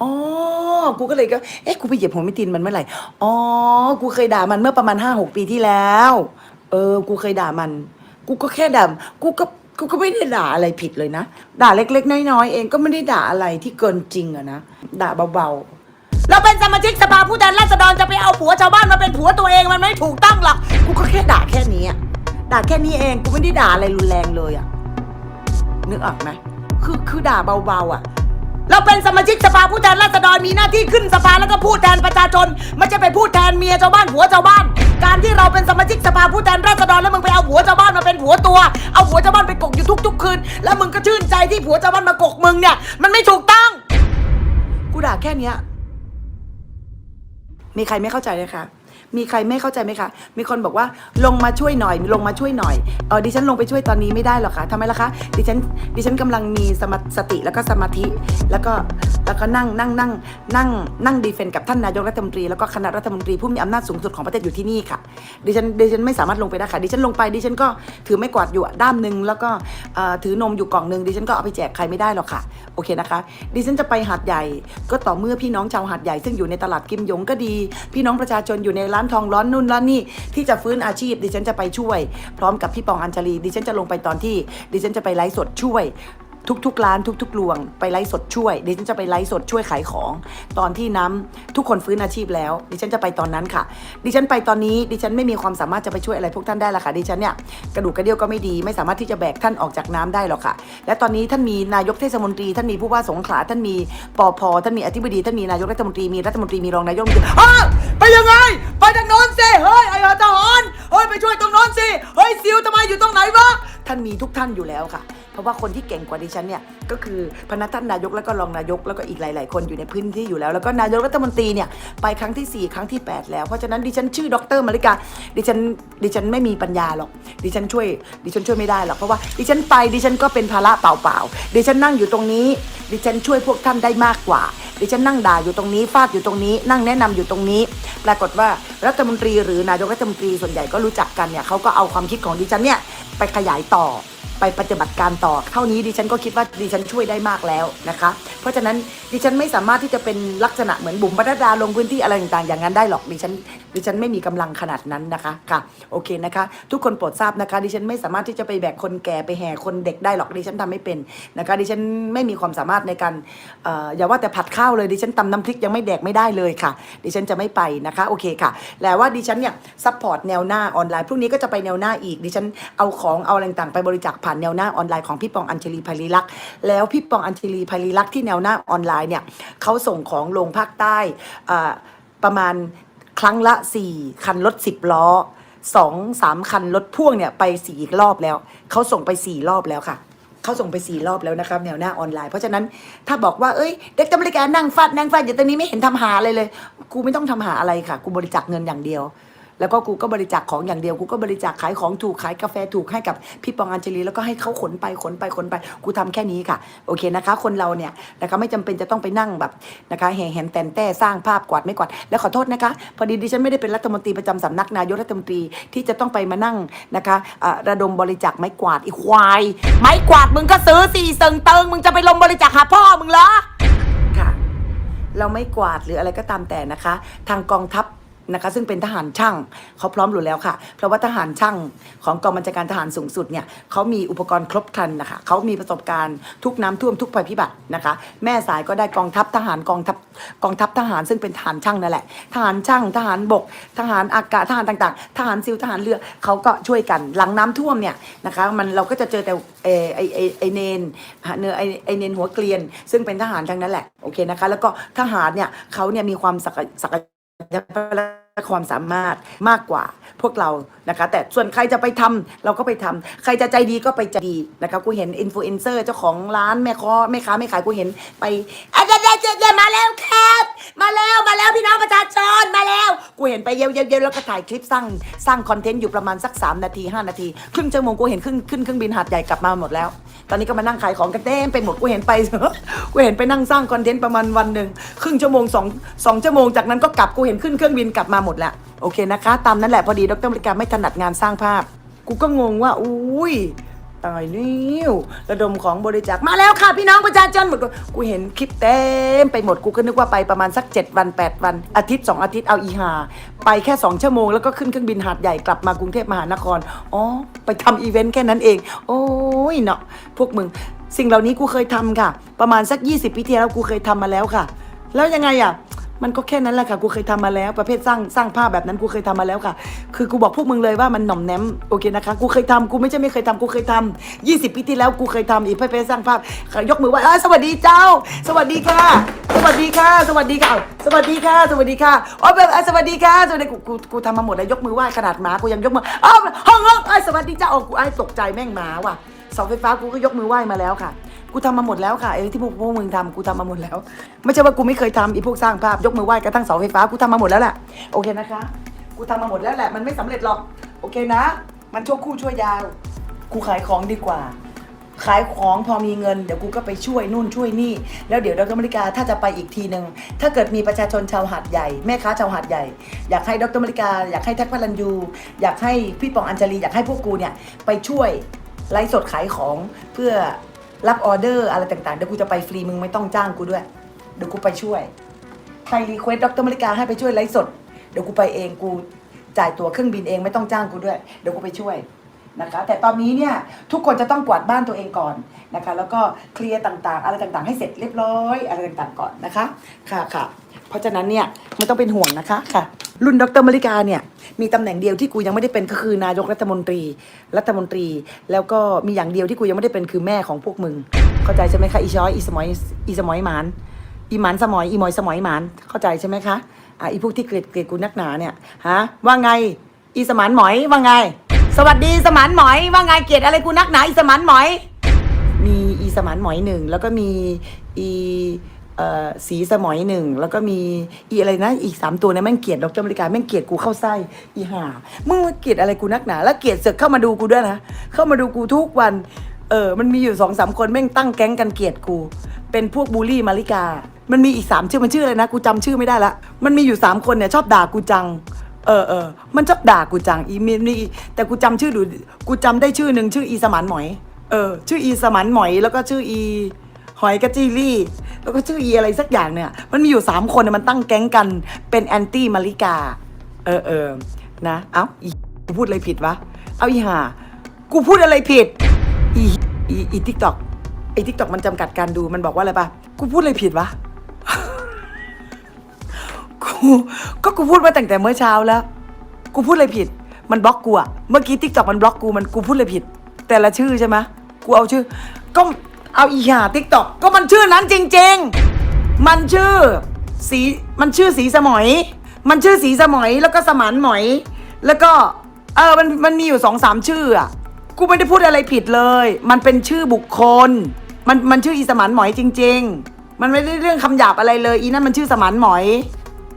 อ๋อ กูก็เลยก็ เอ๊ะ กูไปเหยียบหัวไม่ตีนมันเมื่อไหร่ อ๋อ กูเคยด่ามันเมื่อประมาณห้าหกปีที่แล้ว เออ กูเคยด่ามัน กูก็แค่ด่า กูก็ กูก็ไม่ได้ด่าอะไรผิดเลยนะ ด่าเล็กๆ น้อยๆ เองก็ไม่ได้ด่าอะไรที่เกินจริงอะนะ ด่าเบาๆ เราเป็นสมาชิกสภาผู้แทนราษฎรจะไปเอาผัวชาวบ้านมาเป็นผัวตัวเองมันไม่ถูกต้องหรอก กูก็แค่ด่าแค่นี้อะด่าแค่นี้เอง กูไม่ได้ด่าอะไรรุนแรงเลยอะนึกออกไหมคือ คือด่าเบาๆอะ เราเป็นสมาชิกสภาผู้แทนราษฎรมีหน้าที่ขึ้นสภาแล้วก็พูดแทนประชาชน ไม่ใช่ไปพูดแทนเมียชาวบ้านผัวชาวบ้าน การที่เราเป็นสมาชิกสภาผู้แทนราษฎรแล้วมึงไปเอาผัวชาวบ้านมาเป็นผัวตัว เอาผัวชาวบ้านไปกกอยู่ทุกๆคืน แล้วมึงก็ชื่นใจที่ผัวชาวบ้านมากกมึงเนี่ย มันไม่ถูกต้อง กูด่าแค่เนี้ยมีใครไม่เข้าใจเลยคะ มีใครไม่เข้าใจไหมคะ มีคนบอกว่าลงมาช่วยหน่อย ลงมาช่วยหน่อยเออดิฉันลงไปช่วยตอนนี้ไม่ได้หรอกคะทำไมล่ะคะ ดิฉัน ดิฉันกำลังมีสมาสติแล้วก็สมาธิ แล้วก็ แล้วก็นั่ง นั่ง นั่ง นั่ง นั่งดีเฟนกับท่านนายกรัฐมนตรี แล้วก็คณะรัฐมนตรีผู้มีอำนาจสูงสุดของประเทศอยู่ที่นี่ค่ะ ดิฉัน ดิฉันไม่สามารถลงไปได้ค่ะ ดิฉันลงไป ดิฉันก็ถือไม่กวาดอยู่ด้ามหนึ่งแล้วก็ถือนมอยู่กล่องหนึ่งดิฉันก็เอาไปแจกใครไม่ได้หรอกค่ะ โอเคนะคะ ดิฉันจะไปหาดใหญ่ ก็ต่อเมื่อพี่น้องชาวหาดใหญ่ซึ่งอยู่ในตลาดกิมยงก็ดี พี่น้องประชาชนอยู่ในร้านทองร้อนนู่นร้านนี่ที่จะฟื้นอาชีพ ดิฉันจะไปช่วย พร้อมกับพี่ปองอัญชลีดิฉันจะลงไปตอนที่ ดิฉันจะไปไลฟ์สดช่วย ทุกๆร้านทุกๆรวง ไปไลฟ์สดช่วยดิฉันจะไปไลฟ์สดช่วยขายของ ตอนที่น้ำทุกคนฟื้นอาชีพแล้ว ดิฉันจะไปตอนนั้นค่ะ ดิฉันไปตอนนี้ดิฉันไม่มีความสามารถจะไปช่วยอะไรพวกท่านได้ละค่ะดิฉันเนี่ยกระดูกกระเดี่ยวก็ไม่ดีไม่สามารถที่จะแบกท่านออกจากน้ำได้หรอกค่ะ และตอนนี้ท่านมีนายกเทศมนตรี ท่านมีผู้ว่าสงขลาท่านมีปอพท่านมีอธิบดีท่านมีนายกรัฐมนตรีมีรัฐมนตรีมีรองนายกรัฐมนตรีอ้าวไปยังไง ไปทางโน้นสิเฮ้ยไอ้ทหารเฮ้ยไปช่วยตรงโน้นสิเฮ้ยซิลทำไมอยู่ตรงไหนวะท่านมีทุกท่านอยู่แล้วค่ะ ราะว่าคนที่เก่งกว่าดิฉันเนี่ยก็คือพนักท่านนายกแล้วก็รองนายกแล้วก็อีกหลาย ๆ คนอยู่ในพื้นที่อยู่แล้ว แล้วก็นายกรัฐมนตรีเนี่ยไปครั้งที่ 4 ครั้งที่ 8 แล้วเพราะฉะนั้นดิฉันชื่อดรมาริกาดิฉันดิฉันไม่มีปัญญาหรอกดิฉันช่วยดิฉันช่วยไม่ได้หรอกเพราะว่าดิฉันไปดิฉันก็เป็นภาระเปล่าๆดิฉันนั่งอยู่ตรงนี้ ดิฉันช่วยพวกท่านได้มากกว่า ดิฉันนั่งด่าอยู่ตรงนี้ฟาดอยู่ตรงนี้ นั่งแนะนำอยู่ตรงนี้ ปรากฏว่ารัฐมนตรีหรือนายกรัฐมนตรีส่วนใหญ่ก็รู้จักกันเนี่ยเขาก็เอาความคิดของดิฉันเนี่ยไปขยายต่อ ไปปฏิบัติการต่อ เท่านี้ดิฉันก็คิดว่าดิฉันช่วยได้มากแล้วนะคะ เพราะฉะนั้นดิฉันไม่สามารถที่จะเป็นลักษณะเหมือนบุ๋มปนัดาลงพื้นที่อะไรต่างๆ อย่างนั้นได้หรอกดิฉันดิฉันไม่มีกำลังขนาดนั้นนะคะค่ะโอเคนะคะ ทุกคนโปรดทราบนะคะ ดิฉันไม่สามารถที่จะไปแบกคนแก่ไปแห่คนเด็กได้หรอกดิฉันทำไม่เป็นนะคะ ดิฉันไม่มีความสามารถในการออย่าว่าแต่ผัดข้าวเลยดิฉันตำน้ำพริกยังไม่แดกไม่ได้เลยค่ะ ดิฉันจะไม่ไปนะคะโอเคค่ะแล้วว่าดิฉันเนี่ยซัพพอร์ตแนวหน้าออนไลน์พรุ่งนี้ก็จะไปแนวหน้าอีกดิฉันเอาของเอาอะไรต่างๆไปบริจาคผ่านแนวหน้าออนไลน์ของพี่ปองอัญชลีภัยรีลักษ์แล้วพี่ปองอัญชลีภัยรีลักษ์ที่แนวหน้าออนไลน์เนี่ยเขาส่งของลงภาคใต้ประมาณครั้งละ 4 คันรถ 10 ล้อสองสามคันรถพ่วงเนี่ยไปสี่รอบแล้ว เขาส่งไปสี่รอบแล้วค่ะ เขาส่งไปสี่รอบแล้วนะครับแนวหน้าออนไลน์เพราะฉะนั้นถ้าบอกว่าเอ้ย เด็กตำรวจนั่งฟาดนั่งฟาดอยู่ตรงนี้ไม่เห็นทำหาอะไรเลย กูไม่ต้องทำหาอะไรค่ะ กูบริจาคเงินอย่างเดียว แล้วก็กูก็บริจาคของอย่างเดียวกูก็บริจาคขายของถูกขายกาแฟถูกให้กับพี่ปองอัญชลีแล้วก็ให้เขาขนไปขนไปขนไปกูทำแค่นี้ค่ะโอเคนะคะ คนเราเนี่ยนะคะไม่จำเป็นจะต้องไปนั่งแบบนะคะแห่แหนแตนแต้สร้างภาพกวาดไม่กวาดแล้วขอโทษนะคะ พอดีดิฉันไม่ได้เป็นรัฐมนตรีประจำสำนักนายกรัฐมนตรีที่จะต้องไปมานั่งนะคะระดมบริจาคไม้กวาดอีควายไม้กวาดมึงก็ซื้อสี่เซิงเติงมึงจะไปลงบริจาคหาพ่อมึงเหรอค่ะเราไม่กวาดหรืออะไรก็ตามแต่นะคะ ทางกองทัพ นะคะซึ่งเป็นทหารช่างเขาพร้อมอยู่แล้วค่ะ เพราะว่าทหารช่างของกองบัญชาการทหารสูงสุดเนี่ยเขามีอุปกรณ์ครบครันนะคะเขามีประสบการณ์ทุกน้ำท่วมทุกภัยพิบัตินะคะ แม่สายก็ได้กองทัพทหารกองทัพกองทัพทหารซึ่งเป็นทหารช่างนั่นแหละทหารช่างทหารบก ทหารอากาศทหารต่างๆ ทหารซิลทหารเรือเขาก็ช่วยกันหลังน้ำท่วมเนี่ยนะคะมันเราก็จะเจอแต่ไอไอไอเนนเนื้อไอไอเนนหัวเกลียน ซึ่งเป็นทหารทั้งนั้นแหละโอเคนะคะแล้วก็ทหารเนี่ยเขาเนี่ยมีความศักยศัก ความสามารถมากกว่าพวกเรานะคะ แต่ส่วนใครจะไปทำเราก็ไปทำใครจะใจดีก็ไปใจดีนะคะกูเห็นอินฟลูเอนเซอร์เจ้าของร้านแม่ค้าแม่ค้าไม่ขายกูเห็นไปอะเดี๋ยวเจเดี๋ยวเดี๋ยวมาแล้วครับ นไปเยอะๆๆแล้วก็ถ่ายคลิปสร้างสร้างคอนเทนต์อยู่ประมาณสัก 3 นาที 5 นาที ครึ่งชั่วโมงกูเห็นขึ้นขึ้นเครื่องบินหาดใหญ่กลับมาหมดแล้ว ตอนนี้ก็มานั่งขายของกันเต็มไปหมดกูเห็นไป กูเห็นไปนั่งสร้างคอนเทนต์ประมาณวันหนึ่งครึ่งชั่วโมงสองสองชั่วโมงจากนั้นก็กลับกูเห็นขึ้นเครื่องบินกลับมาหมดแล้วโอเคนะคะ ตามนั้นแหละพอดีดรบริการไม่ถนัดงานสร้างภาพ กูก็งงว่าอุ้ย ตายนิ้วระดมของบริจาคมาแล้วค่ะพี่น้องประชาชนหมดกูเห็นคลิปเต็มไปหมดกูก็นึกว่าไปประมาณสัก 7 วัน 8 วัน อาทิตย์ 2 อาทิตย์เอาอีหา ไปแค่ 2 ชั่วโมงแล้วก็ขึ้นเครื่องบินหาดใหญ่กลับมากรุงเทพมหานครอ๋อไปทำอีเวนต์แค่นั้นเอง โอ้ยเนาะพวกมึง สิ่งเหล่านี้กูเคยทำค่ะ ประมาณสัก 20 ปีที่แล้วกูเคยทำมาแล้วค่ะ แล้วยังไงอะ มันก็แค่นั้นแหละค่ะ กูเคยทำมาแล้ว ประเภทสร้างสร้างภาพแบบนั้นกูเคยทำมาแล้วค่ะ คือกูบอกพวกมึงเลยว่ามันหน่อมแนมโอเคนะคะ กูเคยทำกูไม่ใช่ไม่เคยทำกูเคยทำ20 ปีที่แล้วกูเคยทำอีกประเภทสร้างภาพ ยกมือไหว่าสวัสดีเจ้า สวัสดีค่ะ สวัสดีค่ะ สวัสดีค่ะ สวัสดีค่ะ สวัสดีค่ะอ๋อแบบสวัสดีค่ะสวัสดีกูกูกูทำมาหมดแล้วยกมือไหว้ขนาดหมากูยังยกมืออ้าวห้องห้องสวัสดีเจ้าโอ้กูไอ้ตกใจแม่งหมาว่ะเสาไฟฟ้ากูก็ยกมือไหว้มาแล้วค่ะ กูทำมาหมดแล้วค่ะไอ้ที่พวกพวกมึงทำกูทำมาหมดแล้ว ไม่ใช่ว่ากูไม่เคยทำอีพวกสร้างภาพยกมือไหว้กระทั่งเสาไฟฟ้ากูทำมาหมดแล้วแหละโอเคนะคะ กูทำมาหมดแล้วแหละมันไม่สำเร็จหรอกโอเคนะ มันชั่วคู่ชั่วยาว กูขายของดีกว่า ขายของพอมีเงินเดี๋ยวกูก็ไปช่วยนู่นช่วยนี่ แล้วเดี๋ยวดรมริกาถ้าจะไปอีกทีหนึ่งถ้าเกิดมีประชาชนชาวหาดใหญ่แม่ค้าชาวหาดใหญ่ อยากให้ดรมริกา อยากให้แท็กพลันยูอยากให้พี่ปองอัญชลีอยากให้พวกกูเนี่ยไปช่วยไลฟ์สดขายของเพื่อ รับออเดอร์อะไรต่างๆ เดี๋ยวกูจะไปฟรีมึงไม่ต้องจ้างกูด้วย เดี๋ยวกูไปช่วย ใครรีเควสดรมริกาให้ไปช่วยไลฟ์สด เดี๋ยวกูไปเองกูจ่ายตั๋วเครื่องบินเองไม่ต้องจ้างกูด้วย เดี๋ยวกูไปช่วยนะคะ แต่ตอนนี้เนี่ยทุกคนจะต้องกวาดบ้านตัวเองก่อนนะคะ แล้วก็เคลียร์ต่างๆ อะไรต่างๆ ให้เสร็จเรียบร้อยอะไรต่างๆก่อนนะคะ ค่ะค่ะ เพราะฉะนั้นเนี่ยไม่ต้องเป็นห่วงนะคะค่ะ รุ่นดรมริกาเนี่ยมีตำแหน่งเดียวที่กูยังไม่ได้เป็นก็คือนายกรัฐมนตรี รัฐมนตรี แล้วก็มีอย่างเดียวที่กูยังไม่ได้เป็นคือแม่ของพวกมึง เข้าใจใช่ไหมคะอีช้อยอีสมอยอีสมอยหมานอีหมันสมอยอีมอยสมอยหมานเข้าใจใช่ไหมคะอะอีพวกที่เกลียดเกลียดกูนักหนาเนี่ยฮะว่าไงอีสมานหมอยว่าไง สวัสดีสมานหมอยว่าไงเกลียดอะไรกูนักหนาอีสมานหมอย มีอีสมานหมอยหนึ่งแล้วก็มีอี สีสมอยหนึ่งแล้วก็มีอีอะไรนะอีกสามตัวเนี่ยแม่งเกลียดดรอเมริกาแม่งเกลียดกูเข้าไส้อีห่ามึงเกลียดอะไรกูนักหนาแล้วเกลียดเสือกเข้ามาดูกูด้วยนะเข้ามาดูกูทุกวันเออมันมีอยู่สองสามคนแม่งตั้งแก๊งกันเกลียดกู เป็นพวกบูลลี่มาริกา มันมีอีกสามชื่อมันชื่ออะไรนะ กูจำชื่อไม่ได้ละมันมีอยู่สามคนเนี่ยชอบด่ากูจังเออเออมันชอบด่ากูจังอีมีนี่แต่กูจำชื่อดูกูจำได้ชื่อหนึ่งชื่ออีสมานหมอยเออชื่ออีสมานหมอยแล้วก็ชื่ออี หอยกระจีรี่ แล้วก็ชื่ออีอะไรสักอย่างเนี่ย มันมีอยู่สามคนเนี่ยมันตั้งแก๊งกันเป็นแอนตี้มาริกา เออเออนะ เอ้าอีกูพูดอะไรผิดวะ เอาอีห่า กูพูดอะไรผิด อีอีอีทิกตอกไอทิกตอกมันจำกัดการดูมันบอกว่าอะไรปะกูพูดอะไรผิดวะกูก็กูพูดมาตั้งแต่เมื่อเช้าแล้ว กูพูดอะไรผิด มันบล็อกกูอะเมื่อกี้ทิกตอกมันบล็อกกูมันกูพูดอะไรผิด แต่ละชื่อใช่ไหมกูเอาชื่อ ก็ เอาอีหาทิกตอกก็มันชื่อนั้นจริง ๆ มันชื่อสีมันชื่อสีสมอย มันชื่อสีสมอยแล้วก็สมานหมอย แล้วก็เออมันมันมีอยู่สองสามชื่ออะกูไม่ได้พูดอะไรผิดเลย มันเป็นชื่อบุคคล มันมันชื่ออีสมานหมอยจริง ๆ มันไม่ได้เรื่องคำหยาบอะไรเลย อีนั่นมันชื่อสมานหมอย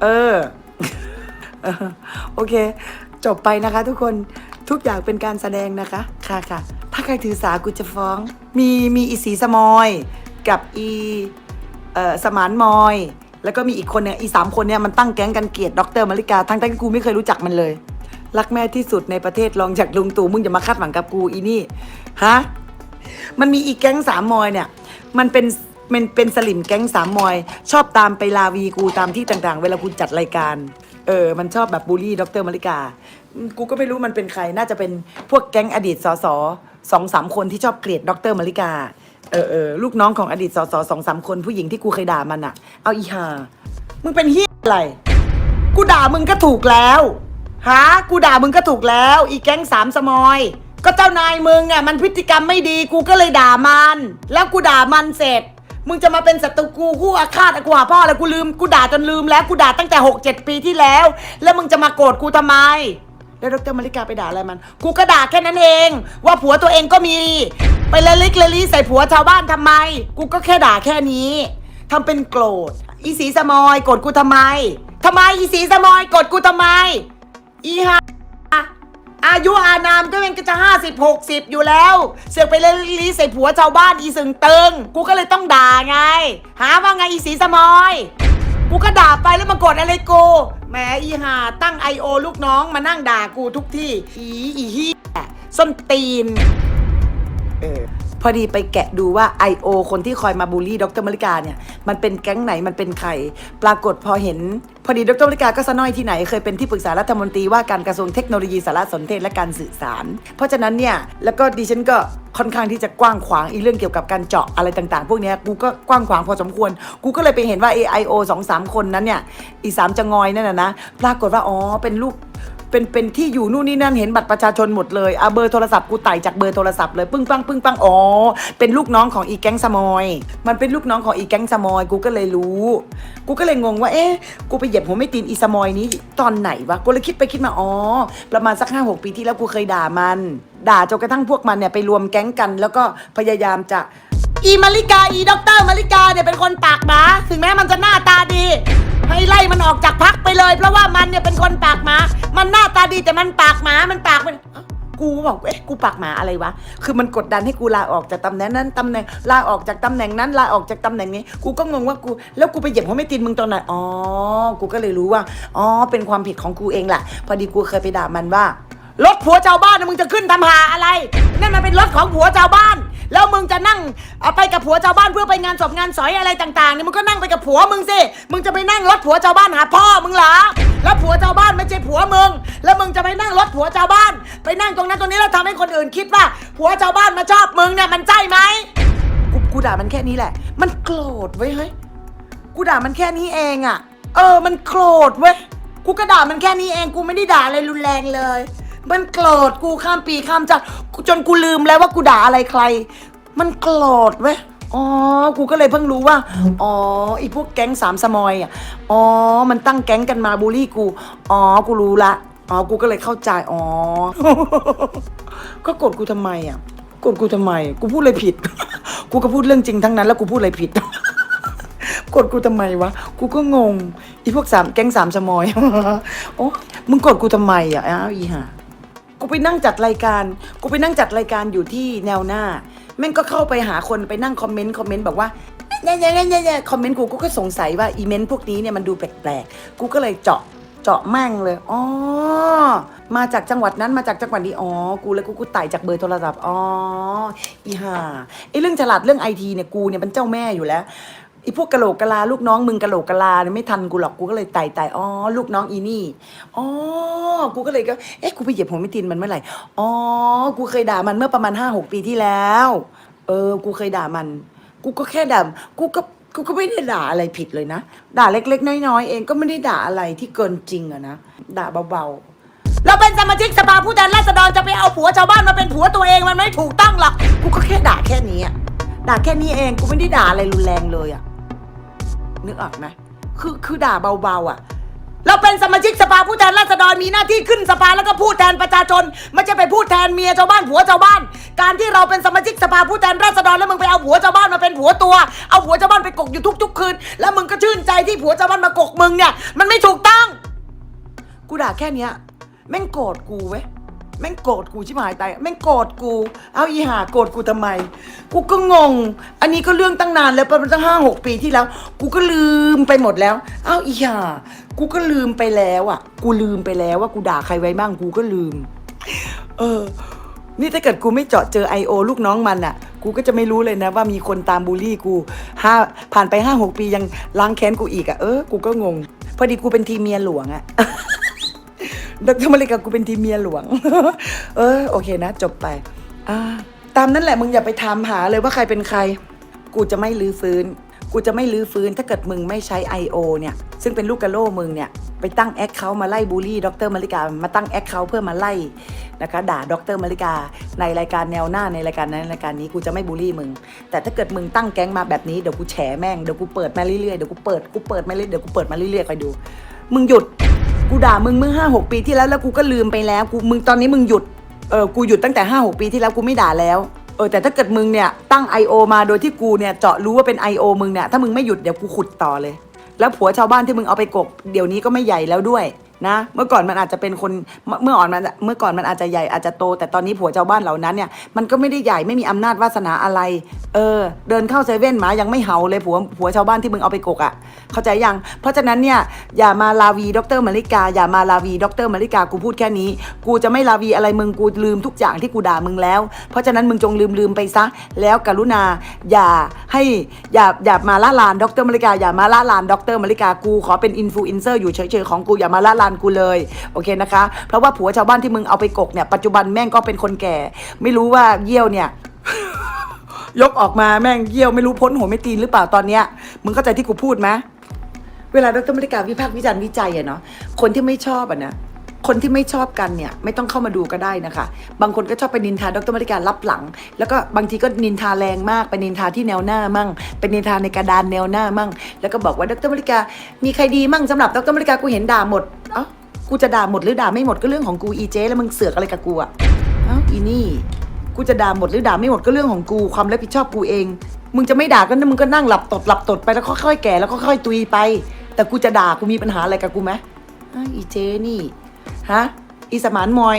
เออโอเค จบไปนะคะทุกคนทุกอย่างเป็นการแสดงนะคะ ค่ะค่ะ ถ้าใครถือสากูจะฟ้อง มีมีอีสีสมอย กับอีเอ่อสมานมอย แล้วก็มีอีกคนเนี่ยอีสามคนเนี่ยมันตั้งแก๊งกันเกลียดดรมาริกาทั้งทั้งกูไม่เคยรู้จักมันเลย รักแม่ที่สุดในประเทศรองจากลุงตู่มึงจะมาคาดหวังกับกูอีนี่ฮะมันมีอีกแก๊งสามมอยเนี่ย มันเป็นมันเป็นสลิมแก๊งสามมอย ชอบตามไปลาวีกูตามที่ต่างๆ เวลากูจัดรายการ เออ มันชอบแบบบูลลี่ดรมาริกา กูก็ไม่รู้มันเป็นใครน่าจะเป็นพวกแก๊งอดีตสส สองสามคนที่ชอบเกลียดดรมาริกา เออเออลูกน้องของอดีตสสสองสามคนผู้หญิงที่กูเคยด่ามันอะเอาอีหามึงเป็นเฮียอะไร กูด่ามึงก็ถูกแล้วฮะกูด่ามึงก็ถูกแล้ว อีแก๊งสามสมอย ก็เจ้านายมึงอะมันพฤติกรรมไม่ดีกูก็เลยด่ามัน แล้วกูด่ามันเสร็จ มึงจะมาเป็นศัตรูกูคู่อาฆาตกูหาพ่อแล้วกูลืมกูด่าจนลืมแล้วกูด่าตั้งแต่หกเจ็ดปีที่แล้ว แล้วมึงจะมาโกรธกูทำไม แล้วดรมาริกาไปด่าอะไรมัน กูก็ด่าแค่นั้นเอง ว่าผัวตัวเองก็มี ไปละลิกละลีใส่ผัวชาวบ้านทำไม กูก็แค่ด่าแค่นี้ทำเป็นโกรธ อีสีสมอยโกรธกูทำไมทำไมอีสีสมอยโกรธกูทำไม อีฮาอายุอานามก็ยังจะห้าสิบหกสิบอยู่แล้ว เสือกไปเล่นลีใส่ผัวชาวบ้านอีสึงเติง กูก็เลยต้องด่าไง หาว่าไงอีสีสมอย กูก็ด่าไปแล้วมากดอะไรกูแหมอีหาตั้งไอโอลูกน้องมานั่งด่ากูทุกที่ อีอีฮียส้นตีน เออ พอดีไปแกะดูว่า I.O. คนที่คอยมาบูลลี่ดรมริกาเนี่ยมันเป็นแก๊งไหนมันเป็นใคร ปรากฏพอเห็น พอดีดรมริกาก็สะน้อยที่ไหน เคยเป็นที่ปรึกษารัฐมนตรีว่าการกระทรวงเทคโนโลยีสารสนเทศและการสื่อสาร เพราะฉะนั้นเนี่ยแล้วก็ดิฉันก็ค่อนข้างที่จะกว้างขวางอีเรื่องเกี่ยวกับการเจาะอะไรต่างๆ พวกนี้กูก็กว้างขวางพอสมควร กูก็เลยไปเห็นว่า AIO สองสามคนนั้นเนี่ยอีสามจะงอยนั่นนะนะปรากฏว่าอ๋อเป็นลูก เป็นเป็นที่อยู่นู่นนี่นั่นเห็นบัตรประชาชนหมดเลยเอาเบอร์โทรศัพท์กูไต่จากเบอร์โทรศัพท์เลยปึ้งปังปึ้งปังอ๋อเป็นลูกน้องของอีแก๊งสมอย มันเป็นลูกน้องของอีแก๊งสมอยกูก็เลยรู้ กูก็เลยงงว่าเอ๊ะกูไปเหยียบหัวไม่ตีนอีสมอยนี้ตอนไหนวะกูเลยคิดไปคิดมาอ๋อประมาณสักห้าหกปีที่แล้วกูเคยด่ามัน ด่าจนกระทั่งพวกมันเนี่ยไปรวมแก๊งกัน แล้วก็พยายามจะอีมาริกาอีด็อกเตอร์มาริกาเนี่ยเป็นคนปากหมาถึงแม้มันจะหน้าตาดี ให้ไล่มันออกจากพักไปเลย เพราะว่ามันเนี่ยเป็นคนปากหมา มันหน้าตาดีแต่มันปากหมา มันปากมันเอ้ากูบอกเอ๊ะกูปากหมาอะไรวะ คือมันกดดันให้กูลาออกจากตำแหน่งนั้นตำแหน่งลาออกจากตำแหน่งนั้นลาออกจากตำแหน่งนี้ กูก็งงว่ากูแล้วกูไปเหยียบหัวไม่ตีนมึงตอนไหนอ๋อกูก็เลยรู้ว่าอ๋อเป็นความผิดของกูเองแหละพอดีกูเคยไปด่ามันว่า รถผัวชาวบ้านนะมึงจะขึ้นทำหาอะไร นั่นมันเป็นรถของผัวชาวบ้าน แล้วมึงจะนั่งเอาไปกับผัวชาวบ้านเพื่อไปงานศพงานสอยอะไรต่างๆเนี่ยมึงก็นั่งไปกับผัวมึงสิ มึงจะไปนั่งรถผัวชาวบ้านหาพ่อมึงเหรอ แล้วผัวชาวบ้านไม่ใช่ผัวมึง แล้วมึงจะไปนั่งรถผัวชาวบ้าน ไปนั่งตรงนั้นตรงนี้แล้วทำให้คนอื่นคิดว่า ผัวชาวบ้านมาชอบมึงเนี่ยมันใช่ไหมกูกูด่ามันแค่นี้แหละ มันโกรธไว้ยเฮ้ย กูด่ามันแค่นี้เองอะเออ มันโกรธเว้ย กูก็ด่ามันแค่นี้เอง กูไม่ได้ด่าอะไรรุนแรงเลย มันโกรธกูข้ามปีข้ามจักจนกูลืมแล้วว่ากูด่าอะไรใคร มันโกรธเว้ยอ๋อ กูก็เลยเพิ่งรู้ว่า อ๋อไอีพวกแก๊งสามสมอยอะ อ๋อ มันตั้งแก๊งกันมาบูลลี่กู อ๋อ กูรู้ละ อ๋อ กูก็เลยเข้าใจ อ๋อ ก็กดกูทำไมอะกดกูทำไม กูพูดอะไรผิด กูก็พูดเรื่องจริงทั้งนั้น แล้วกูพูดอะไรผิดกดกูทำไมวะ กูก็งงอีพวกสามแก๊งสามสมอย โอ้มึงกดกูทำไมอะ อ้าวอีห่า กูไปนั่งจัดรายการ กูไปนั่งจัดรายการอยู่ที่แนวหน้า แม่งก็เข้าไปหาคนไปนั่งคอมเมนต์คอมเมนต์บอกว่าเนี่ยเนี่ยเนี่ยเนี่ยคอมเมนต์กูกูก็สงสัยว่าอีเมนต์พวกนี้เนี่ยมันดูแปลกๆ กูก็เลยเจาะเจาะแม่งเลย อ๋อ มาจากจังหวัดนั้นมาจากจังหวัดนี้ อ๋อ กูเลยกูกูไต่จากเบอร์โทรศัพท์ อ๋อ อีห่าไอเรื่องฉลาดเรื่องไอทีเนี่ยกูเนี่ยเป็นเจ้าแม่อยู่แล้ว ไอพวกกะโหลกกะลาลูกน้องมึงกะโหลกกะลาเนี่ยไม่ทันกูหรอกกูก็เลยไต่ไต่อ๋อลูกน้องอีนี่อ๋อกูก็เลยก็เอ๊ะกูไปเหยียบหัวไม่ตินมันเมื่อไหร่อ๋อกูเคยด่ามันเมื่อประมาณห้าหกปีที่แล้ว เออ กูเคยด่ามัน กูก็แค่ด่ากูก็กูก็ไม่ได้ด่าอะไรผิดเลยนะ ด่าเล็ก ๆ น้อยๆเองก็ไม่ได้ด่าอะไรที่เกินจริงอะนะด่าเบาๆเราเป็นสมาชิกสภาผู้แทนราษฎรจะไปเอาผัวชาวบ้านมาเป็นผัวตัวเองมันไม่ถูกต้องหรอกกูก็แค่ด่าแค่นี้อะด่าแค่นี้เองกูไม่ได้ด่าอะไรรุนแรงเลยอะ นึกออกไหมคือคือด่าเบาๆอะ เราเป็นสมาชิกสภาผู้แทนราษฎรมีหน้าที่ขึ้นสภาแล้วก็พูดแทนประชาชนไม่ใช่ไปพูดแทนเมียชาวบ้านผัวชาวบ้าน การที่เราเป็นสมาชิกสภาผู้แทนราษฎรแล้วมึงไปเอาผัวชาวบ้านมาเป็นผัวตัว เอาผัวชาวบ้านไปกกอยู่ทุก ๆ คืน แล้วมึงก็ชื่นใจที่ผัวชาวบ้านมากกมึงเนี่ย มันไม่ถูกต้อง กูด่าแค่เนี้ยแม่งโกรธกูเว้ย แม่งโกรธกูชิบหายตายแม่งโกรธกู เอาอีหาโกรธกูทำไม กูก็งง อันนี้ก็เรื่องตั้งนานแล้วประมาณตั้งห้าหกปีที่แล้ว กูก็ลืมไปหมดแล้ว เอาอีหากูก็ลืมไปแล้วอะ กูลืมไปแล้วว่ากูด่าใครไว้บ้างกูก็ลืม เออ นี่ถ้าเกิดกูไม่เจาะเจอ I.O. ลูกน้องมันอะกูก็จะไม่รู้เลยนะว่ามีคนตามบูลลี่กูห้าผ่านไปห้าหกปียังล้างแค้นกูอีกอะเออกูก็งง พอดีกูเป็นทีเมียหลวงอะ ดรมริกากูเป็นทีมเมียหลวง เออโอเคนะ จบไปอ่าตามนั้นแหละมึงอย่าไปถามหาเลยว่าใครเป็นใคร กูจะไม่ลื้อฟื้น กูจะไม่ลื้อฟื้นถ้าเกิดมึงไม่ใช้ I.O. เนี่ย ซึ่งเป็นลูกกะโลมึงเนี่ย ไปตั้งแอคเคาท์มาไล่บูลลี่ ดรมาริกา มาตั้งแอคเคาท์เพื่อมาไล่นะคะด่าดรมาริกา ในรายการแนวหน้าในรายการนั้นรายการนี้กูจะไม่บูลลี่มึง แต่ถ้าเกิดมึงตั้งแก๊งมาแบบนี้เดี๋ยวกูแฉแม่งเดี๋ยวกูเปิดมาเรื่อยๆเดี๋ยวกูเปิดกูเปิดมาเรื่อยๆเดี๋ยวกูเปิดมาเรื่อยๆคอยดู มึงหยุด กูด่ามึงเมื่อห้าหกปีที่แล้วแล้วกูก็ลืมไปแล้วกูมึงตอนนี้มึงหยุดเออกูหยุดตั้งแต่ห้าหกปีที่แล้วกูไม่ด่าแล้วเออแต่ถ้าเกิดมึงเนี่ยตั้ง I.O. มาโดยที่กูเนี่ยเจาะรู้ว่าเป็น I.O. มึงเนี่ยถ้ามึงไม่หยุดเดี๋ยวกูขุดต่อเลย แล้วผัวชาวบ้านที่มึงเอาไปกกเดี๋ยวนี้ก็ไม่ใหญ่แล้วด้วย นะเมื่อก่อนมันอาจจะเป็นคนเมื่อเมื่ออ่อนมันเมื่อก่อนมันอาจจะใหญ่อาจจะโต แต่ตอนนี้ผัวชาวบ้านเหล่านั้นเนี่ยมันก็ไม่ได้ใหญ่ไม่มีอำนาจวาสนาอะไร เออ เดินเข้าเซเว่นหมายังไม่เห่าเลยผัวผัวชาวบ้านที่มึงเอาไปกกอะ่ะ เข้าใจยัง เพราะฉะนั้นเนี่ยอย่ามาลาวีดรมาริกา อย่ามาลาวีดรมาริกากูพูดแค่นี้ กูจะไม่ลาวีอะไรมึงกูลืมทุกอย่างที่กูด่ามึงแล้ว เพราะฉะนั้นมึงจงลืมลืมไปซะ แล้วกรุณาอย่าให้อย่าอย่ามาละลานดรมาริกา อย่ามาละลานดรมาริกากูขอเป็นอินฟลูเอนเซอร์อยู่เฉยๆของกูอย่ามาละลานกูเลยโอเคนะคะ เพราะว่าผัวชาวบ้านที่มึงเอาไปกกเนี่ยปัจจุบันแม่งก็เป็นคนแก่ ไม่รู้ว่าเยี่ยวเนี่ยยกออกมาแม่งเยี่ยวไม่รู้พ้นหัวไม่ตีนหรือเปล่าตอนเนี้ยมึงเข้าใจที่กูพูดไหมเวลาดรมริกาวิพากษ์วิจารณ์วิจัยอะเนาะคนที่ไม่ชอบอะนะ คนที่ไม่ชอบกันเนี่ยไม่ต้องเข้ามาดูก็ได้นะคะ บางคนก็ชอบไปนินทาดรมาริการับหลัง แล้วก็บางทีก็นินทาแรงมากไปนินทาที่แนวหน้ามั่งไปนินทาในกระดานแนวหน้ามั่ง แล้วก็บอกว่าดรมาริกา มีใครดีมั่งสำหรับดรมาริกากูเห็นด่าหมดเอ้ากูจะด่าหมดหรือด่าไม่หมดก็เรื่องของกูอีเจแล้วมึงเสือกอะไรกับกูอะเอ้าอีนี่กูจะด่าหมดหรือด่าไม่หมดก็เรื่องของกูความรับผิดชอบกูเอง มึงจะไม่ด่าก็มึงก็นั่งหลับตดหลับตดไปแล้วค่อยๆแก่แล้วก็ค่อยๆตุยไป แต่กูจะด่ากูมีปัญหาอะไรกับกูไหมอีเจนี่ ฮะ อีสมานมอย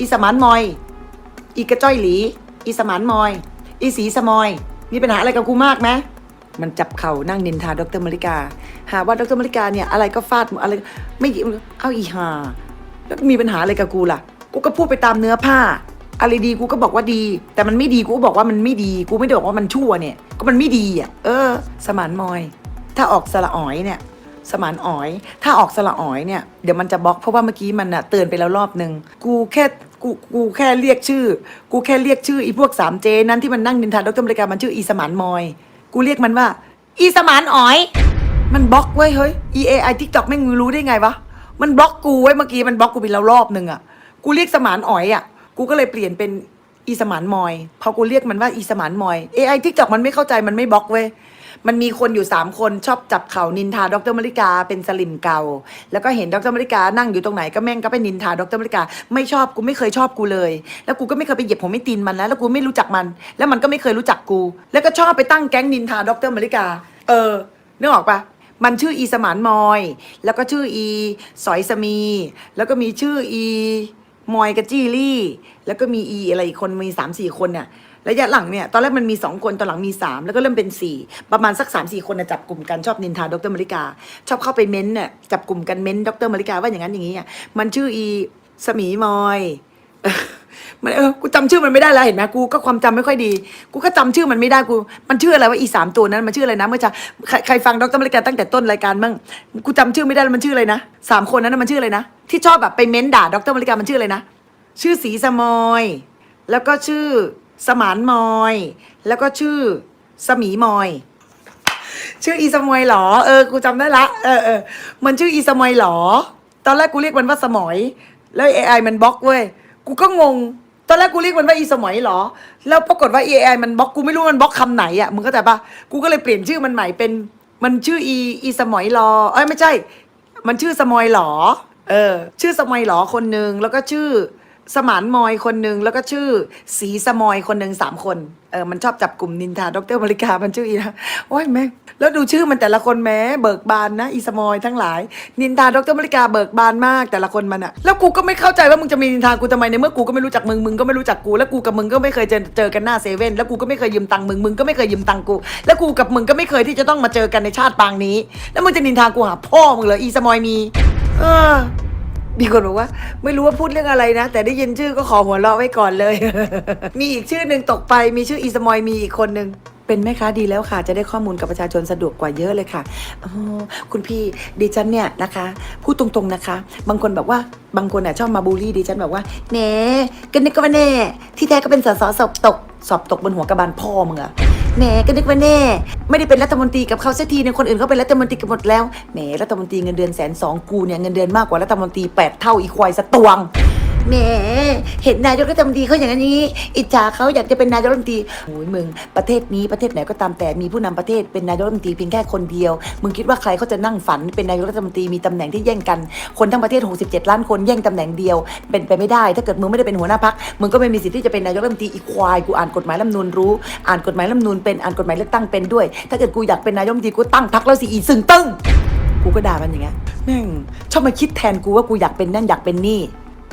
อีสมานมอย อีกระจ้อยหลี อีสมานมอย อีสีสมอย มีปัญหาอะไรกับกูมากไหมมันจับเข่านั่งนินทาดรมาริกา หาว่าดรมาริกาเนี่ยอะไรก็ฟาดอะไรไม่เอาอีหาแล้วมีปัญหาอะไรกับกูล่ะ กูก็พูดไปตามเนื้อผ้า อะไรดีกูก็บอกว่าดี แต่มันไม่ดีกูก็บอกว่ามันไม่ดี กูไม่ได้บอกว่ามันชั่วเนี่ย ก็มันไม่ดีอะ เออ สมานมอย ถ้าออกสระอ๋อยเนี่ย สมานอ๋อย ถ้าออกสระอ๋อยเนี่ยเดี๋ยวมันจะบล็อกเพราะว่าเมื่อกี้มันอะเตือนไปแล้วรอบหนึ่งกูแค่กูกูแค่เรียกชื่อ กูแค่เรียกชื่ออีพวกสามเจนั้นที่มันนั่งนินทาดรมริกามันชื่ออีสมานมอย กูเรียกมันว่า อีสมานอ๋อย มันบล็อกไว้ยเฮ้ย EAI TikTok แม่งรู้ได้ไงวะมันบล็อกกูไว้เมื่อกี้มันบล็อกกูไปแล้วรอบหนึ่งอะกูเรียกสมานอ๋อยอะกูก็เลยเปลี่ยนเป็นอีสมานมอย พอกูเรียกมันว่าอีสมานมอย AI TikTok มันไม่เข้าใจมันไม่บล็อกเว้ย มันมีคนอยู่ 3 คนชอบจับเข่านินทาดรมริกาเป็นสลิมเก่า แล้วก็เห็นดรมริกานั่งอยู่ตรงไหนก็แม่งก็ไปนินทาดรมริกา ไม่ชอบกูไม่เคยชอบกูเลย แล้วกูก็ไม่เคยไปเหยียบผมไม่ตีนมันแล้วแล้วกูไม่รู้จักมัน แล้วมันก็ไม่เคยรู้จักกู แล้วก็ชอบไปตั้งแก๊งนินทาดรมริกา เออนึกออกปะมันชื่ออีสมานมอย แล้วก็ชื่ออีสอยสมี แล้วก็มีชื่ออีมอยกับจี้ลี่ แล้วก็มีอีอะไรอีกคนมีสามสี่คนเนี่ย ระยะหลังเนี่ย ตอนแรกมันมีสองคน ตอนหลังมีสามแล้วก็เริ่มเป็นสี่ประมาณสักสามสี่คนนะจับกลุ่มกันชอบนินทาดรมาริกา ชอบเข้าไปเม้นต์เนี่ยจับกลุ่มกันเม้นต์ดรมาริกาว่าอย่างนั้นอย่างนี้อะมันชื่ออีสมีมอยมันเออ กูจำชื่อมันไม่ได้แล้วเห็นไหมกูก็ความจำไม่ค่อยดี กูก็จำชื่อมันไม่ได้กู มันชื่ออะไรว่าอีสามตัวนั้น มันชื่ออะไรนะเมื่อจะใครฟังดรมริกาตั้งแต่ต้นรายการบ้างกูจำชื่อไม่ได้แล้วมันชื่ออะไรนะสามคนนั้นนะมันชื่ออะไรนะที่ชอบแบบไปเม้นด่าดรมริกามันชื่ออะไรนะชื่อสีสมอย แล้วก็ชื่อ สมานมอย แล้วก็ชื่อสมีมอย ชื่ออีสมอยเหรอ เออ กูจำได้ละ เออเออมันชื่ออีสมอยเหรอ ตอนแรกกูเรียกมันว่าสมอย แล้ว AI มันบล็อกเว้ย กูก็งง ตอนแรกกูเรียกมันว่าอีสมอยเหรอ แล้วปรากฏว่า AI มันบล็อก กูไม่รู้มันบล็อกคำไหนอะ มึงเข้าใจปะกูก็เลยเปลี่ยนชื่อมันใหม่เป็น มันชื่ออีอีสมอยหรอ เอ้ยไม่ใช่ มันชื่อสมอยหรอ เออ ชื่อสมอยหรอคนหนึ่งแล้วก็ชื่อ สมานมอยคนหนึ่งแล้วก็ชื่อสีสมอยคนหนึ่งสามคนเออมันชอบจับกลุ่มนินทาดรมริกามันชื่ออีนะโอ้ยแม่แล้วดูชื่อมันแต่ละคนแม้เบิกบานนะอีสมอยทั้งหลาย นินทาดรมริกาเบิกบานมากแต่ละคนมันอะแล้วกูก็ไม่เข้าใจว่ามึงจะมีนินทากูทำไมในเมื่อกูก็ไม่รู้จักมึงมึงก็ไม่รู้จักกูแล้วกูกับมึงก็ไม่เคยเจอเจอกันหน้าเซเว่นแล้วกูก็ไม่เคยยืมตังค์มึงมึงก็ไม่เคยยืมตังค์กู แล้วกูกับมึงก็ไม่เคยที่จะต้องมาเจอกันในชาติปางนี้ แล้วมึงจะนินทากูหาพ่อมึงเหรออีสมอยมี เออ มีคนบอกว่า ไม่รู้ว่าพูดเรื่องอะไรนะ แต่ได้ยินชื่อก็ขอหัวเราะไว้ก่อนเลย มีอีกชื่อหนึ่งตกไปมีชื่ออีสมอยมีอีกคนหนึ่งเป็นแม่ค้าดีแล้วค่ะ จะได้ข้อมูลกับประชาชนสะดวกกว่าเยอะเลยค่ะคุณพี่ดิฉันเนี่ยนะคะพูดตรงๆนะคะ บางคนแบบว่าบางคนอะชอบมาบูลลี่ดิฉันแบบว่าแหนก็นึกว่าแน่ที่แท้ก็เป็นสสสอบตก สอบตกบนหัวกระบาลพ่อมึงอะ แหมก็นึกว่าแน่ ไม่ได้เป็นรัฐมนตรีกับเขาสักทีนึงคนอื่นเขาเป็นรัฐมนตรีกันหมดแล้วแหมรัฐมนตรีเงินเดือนแสนสองกูเนี่ยเงินเดือนมากกว่ารัฐมนตรีแปดเท่าอีควายสตวง แหมเห็นนายกรัฐมนตรีเขาอย่างนี้ อิจฉาเขาอยากจะเป็นนายกรัฐมนตรีโอ้ยมึงประเทศนี้ประเทศไหนก็ตามแต่มีผู้นำประเทศเป็นนายกรัฐมนตรีเพียงแค่คนเดียว มึงคิดว่าใครเขาจะนั่งฝันเป็นนายกรัฐมนตรีมีตำแหน่งที่แย่งกัน คนทั้งประเทศ 67 ล้านคนแย่งตำแหน่งเดียว เป็นไปไม่ได้ ถ้าเกิดมึงไม่ได้เป็นหัวหน้าพักมึงก็ไม่มีสิทธิ์ที่จะเป็นนายกรัฐมนตรีอีควายกูอ่านกฎหมายรัฐมนูนรู้ อ่านกฎหมายรัฐมนูนเป็นอ่านกฎหมายเลือกตั้งเป็นด้วย ถ้าเกิดกูอยากเป็นนายกรัฐมนตรีกูตั้งพักแล้วสิอีซึ่งตึ้งกูก็ด่ามันอย่างเงี้ยแม่งชอบมาคิดแทนกูว่ากูอยากเป็นนั่นอยากเป็นนี่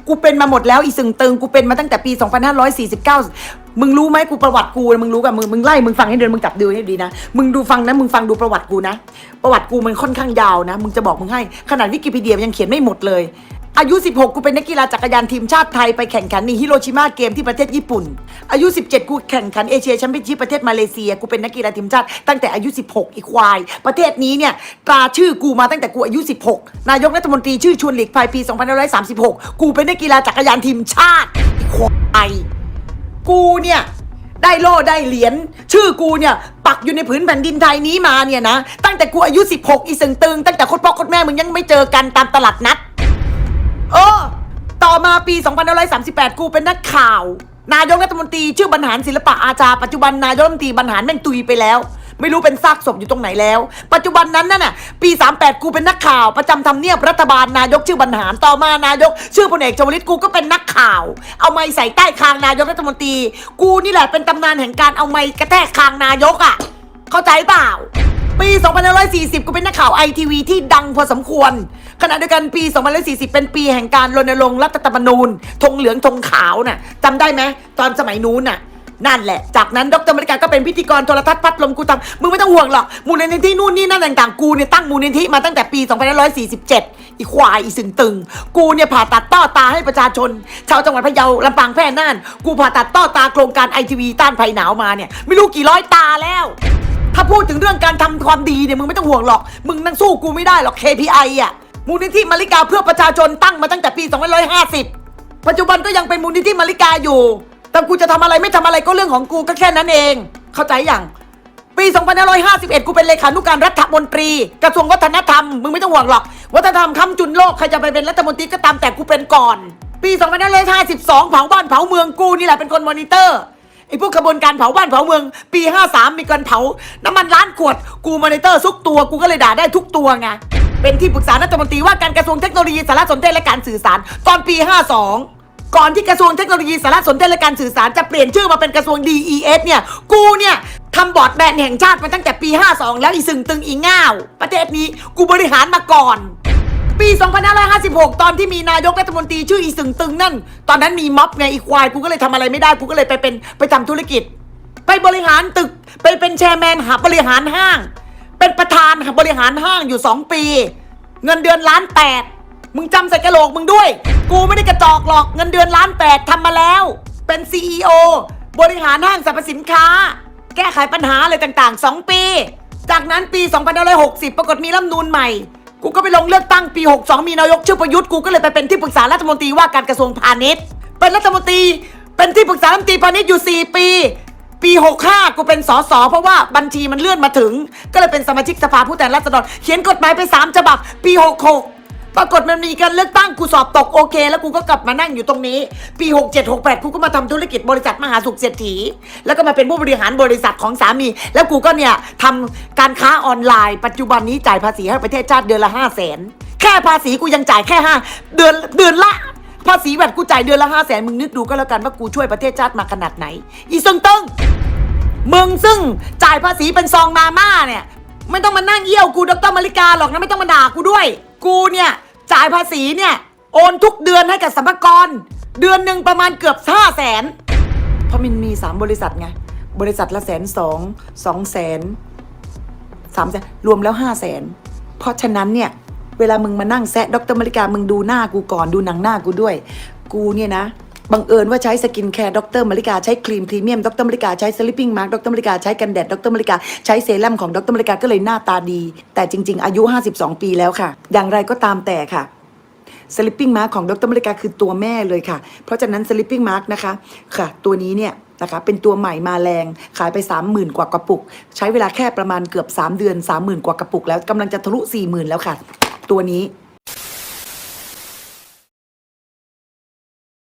กูเป็นมาหมดแล้วอีสึงตึงกูเป็นมาตั้งแต่ปี 2549 มึงรู้ไหมกูประวัติกูมึงรู้กับมึงมึงไล่มึงฟังให้เดินมึงจับดูให้ดีนะมึงดูฟังนะมึงฟังดูประวัติกูนะ ประวัติกูมันค่อนข้างยาวนะ มึงจะบอกมึงให้ขนาดวิกิพีเดียยังเขียนไม่หมดเลย อายุ 16 กูเป็นนักกีฬาจักรยานทีมชาติไทยไปแข่งขันในฮิโรชิมาเกมที่ประเทศญี่ปุ่น อายุ 17 กูแข่งขันเอเชียแชมเปี้ยนชิพประเทศมาเลเซีย กูเป็นนักกีฬาทีมชาติตั้งแต่อายุ 16 อีควาย ประเทศนี้เนี่ยตราชื่อกูมาตั้งแต่กูอายุ 16 นายกรัฐมนตรีชื่อชวนหลีกภัยปี 2536 กูเป็นนักกีฬาจักรยานทีมชาติอีควายกูเนี่ยได้โล่ได้เหรียญชื่อกูเนี่ยปักอยู่ในผืนแผ่นดินไทยนี้มาเนี่ยนะ ตั้งแต่กูอายุ 16 อีสึงตึง ตั้งแต่โคตรพ่อโคตรแม่มึงยังไม่เจอกันตามตลาดนัด เออ ต่อมาปี2538 กูเป็นนักข่าว นายกรัฐมนตรีชื่อบรรหารศิลปะอาชา ปัจจุบันนายกรัฐมนตรีบรรหารแม่งตุยไปแล้ว ไม่รู้เป็นซากศพอยู่ตรงไหนแล้ว ปัจจุบันนั้นน่ะ ปี 38 กูเป็นนักข่าว ประจำทำเนียบรัฐบาลนายกชื่อบรรหารต่อมานายก ชื่อพลเอกชวลิตกูก็เป็นนักข่าว เอาไม้ใส่ใต้คางนายกรัฐมนตรี กูนี่แหละเป็นตำนานแห่งการเอาไม้กระแทกคางนายกอะ เข้าใจเปล่า ปี2540 กูเป็นนักข่าวไอทีวีที่ดังพอสมควร ขณะเดียวกันปี2540 เป็นปีแห่งการรณรงค์รัฐธรรมนูญธงเหลืองธงขาวน่ะจำได้ไหมตอนสมัยนู้นน่ะนั่นแหละ จากนั้นดรมริกาก็เป็นพิธีกรโทรทัศน์พัดลมกูทำมึงไม่ต้องห่วงหรอก มูลนิธินู่นนี่นั่นต่างๆ กูเนี่ยตั้งมูลนิธิมาตั้งแต่ปี 2547 อีควายอีสึงตึง กูเนี่ยผ่าตัดต้อตาให้ประชาชน ชาวจังหวัดพะเยาลำปางแพร่น่าน กูผ่าตัดต้อตาโครงการไอทีวีต้านภัยหนาวมาเนี่ยไม่รู้กี่ร้อยตาแล้ว ถ้าพูดถึงเรื่องการทำความดีเนี่ยมึงไม่ต้องห่วงหรอก มึงนั่งสู้กูไม่ได้หรอก KPI อะ มูลนิธิมาริกาเพื่อประชาชนตั้งมาตั้งแต่ปี 2550 ปัจจุบันก็ยังเป็นมูลนิธิมาริกาอยู่ แต่กูจะทำอะไรไม่ทำอะไรก็เรื่องของกูก็แค่นั้นเอง เข้าใจอยังปี 2551 กูเป็นเลขานุการรัฐมนตรี กระทรวงวัฒนธรรม มึงไม่ต้องห่วงหรอก วัฒนธรรมค้ำจุนโลก ใครจะไปเป็นรัฐมนตรีก็ตามแต่กูเป็นก่อน ปี 2552 เผาบ้านเผาเมืองกูนี่แหละเป็นคนมอนิเตอร์ ไอ้พวกขบวนการเผาบ้านเผาเมือง ปี 53 มีการเผา น้ำมันล้านขวด กูมอนิเตอร์ทุกตัว กูก็เลยด่าได้ทุกตัวไง เป็นที่ปรึกษารัฐมนตรีว่าการกระทรวงเทคโนโลยีสารสนเทศและการสื่อสาร ตอนปี 52ก่อนที่กระทรวงเทคโนโลยีสารสนเทศและการสื่อสารจะเปลี่ยนชื่อมาเป็นกระทรวง DES เนี่ย กูเนี่ยทำบอร์ดแบนแห่งชาติมาตั้งแต่ปี 52 แล้วอีสึงตึงอีง่าว ประเทศนี้กูบริหารมาก่อน ปี 2556 ตอนที่มีนายกรัฐมนตรีชื่ออีสึงตึงนั่น ตอนนั้นมีม็อบไงอีควายกูก็เลยทำอะไรไม่ได้กูก็เลยไปเป็นไปทำธุรกิจ ไปบริหารตึกไปเป็นแชร์แมนหาบริหารห้าง เป็นประธานหาบริหารห้างอยู่ 2 ปี เงินเดือนล้านแปดมึงจำใส่กระโหลกมึงด้วย กูไม่ได้กระจอกหรอกเงินเดือนล้านแปดทำมาแล้ว เป็น CEO บริหารห้างสรรพสินค้า แก้ไขปัญหาอะไรต่างๆ 2 ปี จากนั้นปี 2560 ปรากฏมีรัฐมนูนใหม่ กูก็ไปลงเลือกตั้งปี 62 มีนายกชื่อประยุทธ์กูก็เลยไปเป็นที่ปรึกษารัฐมนตรีว่าการกระทรวงพาณิชย์ เป็นรัฐมนตรีเป็นที่ปรึกษารัฐมนตรีพาณิชย์อยู่ 4 ปี ปี 65 กูเป็นสสเพราะว่าบัญชีมันเลื่อนมาถึง ก็เลยเป็นสมาชิกสภาผู้แทนราษฎรเขียนกฎหมายไป 3 ฉบับ ปี 66 ปรากฏมันมีการเลือกตั้งกูสอบตกโอเค แล้วกูก็กลับมานั่งอยู่ตรงนี้ ปี 67 68 กูก็มาทำธุรกิจบริษัทมหาสุขเศรษฐี แล้วก็มาเป็นผู้บริหารบริษัทของสามี แล้วกูก็เนี่ยทำการค้าออนไลน์ ปัจจุบันนี้จ่ายภาษีให้ประเทศชาติเดือนละ 5 0 0แสนแค่ภาษีกูยังจ่ายแค่ห้าเดือนเดือนละภาษีแบบกูจ่ายเดือนละห้าแสนมึงนึกดูก็แล้วกันว่ากูช่วยประเทศชาติมาขนาดไหน อีซึ่งตึงมึงซึ่งจ่ายภาษีเป็นซองมาม่าเนี่ย ไม่ต้องมานั่งเยี่ยวกูดรมาริกาหรอกนะไม่ต้องมาด่ากูด้วย กูเนี่ยจ่ายภาษีเนี่ยโอนทุกเดือนให้กับสัมภากร เดือนหนึ่งประมาณเกือบห้าแสนเพราะมินมีสามบริษัทไง บริษัทละแสนสองสองแสนสามแสนรวมแล้วห้าแสนเพราะฉะนั้นเนี่ย เวลามึงมานั่งแซะดรมาริกามึงดูหน้ากูก่อนดูหนังหน้ากูด้วย กูเนี่ยนะ บังเอิญว่าใช้สกินแคร์ดรมาริกา ใช้ครีมพรีเมียมดรมาริกา ใช้สลิปปิ้งมาร์กดรมาริกา ใช้กันแดดดรมาริกา ใช้เซรั่มของดรมาริกา ก็เลยหน้าตาดี แต่จริง ๆ อายุ 52 ปีแล้วค่ะ อย่างไรก็ตามแต่ค่ะสลิปปิ้งมาร์กของดรมาริกาคือตัวแม่เลยค่ะ เพราะฉะนั้นสลิปปิ้งมาร์กนะคะค่ะ ตัวนี้เนี่ยนะคะเป็นตัวใหม่มาแรงขายไป 30,000 กว่ากระปุก ใช้เวลาแค่ประมาณเกือบ 3 เดือน 30,000 กว่ากระปุก แล้วกำลังจะทะลุ40,000 แล้วค่ะ ตัวนี้